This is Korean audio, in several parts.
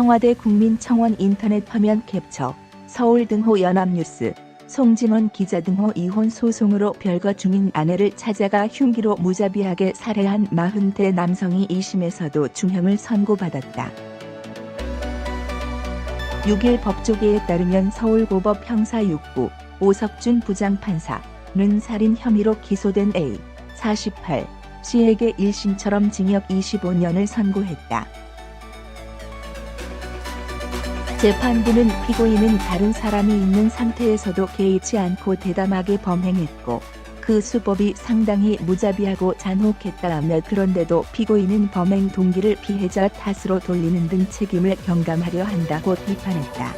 청와대 국민청원 인터넷 화면 캡처, 서울 등호 연합뉴스, 송진원 기자 등호 이혼 소송으로 별거 중인 아내를 찾아가 흉기로 무자비하게 살해한 40대 남성이 2심에서도 중형을 선고받았다. 6일 법조계에 따르면 서울고법 형사 6부 오석준 부장판사는 살인 혐의로 기소된 A, 48, 씨에게 1심처럼 징역 25년을 선고했다. 재판부는 피고인은 다른 사람이 있는 상태에서도 개의치 않고 대담하게 범행했고 그 수법이 상당히 무자비하고 잔혹했다며 그런데도 피고인은 범행 동기를 피해자 탓으로 돌리는 등 책임을 경감하려 한다고 비판했다.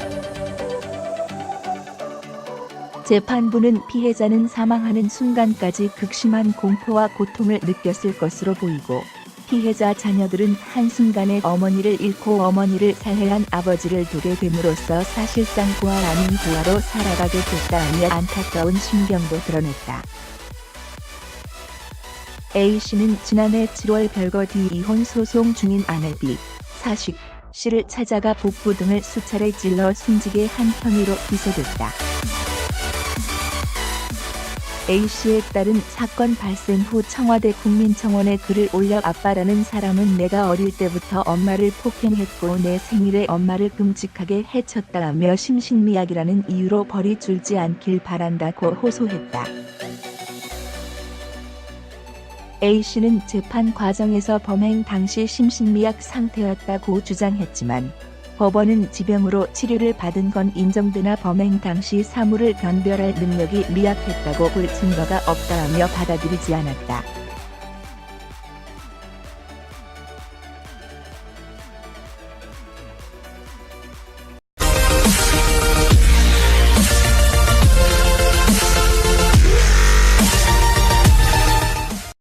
재판부는 피해자는 사망하는 순간까지 극심한 공포와 고통을 느꼈을 것으로 보이고 피해자 자녀들은 한순간에 어머니를 잃고 어머니를 살해한 아버지를 두게 됨으로써 사실상 부활 아닌 부활로 살아가게 됐다며 안타까운 심경도 드러냈다. A씨는 지난해 7월 별거 뒤 이혼 소송 중인 아내 B, 사식 씨를 찾아가 복부 등을 수차례 찔러 숨지게 한 혐의로 기소됐다. A씨에 따른 사건 발생 후 청와대 국민청원에 글을 올려 아빠라는 사람은 내가 어릴 때부터 엄마를 폭행했고 내 생일에 엄마를 끔찍하게 해쳤다며 심신미약이라는 이유로 벌이 줄지 않길 바란다고 호소했다. A씨는 재판 과정에서 범행 당시 심신미약 상태였다고 주장했지만 법원은 지병으로 치료를 받은 건 인정되나 범행 당시 사물을 변별할 능력이 미약했다고 볼 증거가 없다며 받아들이지 않았다.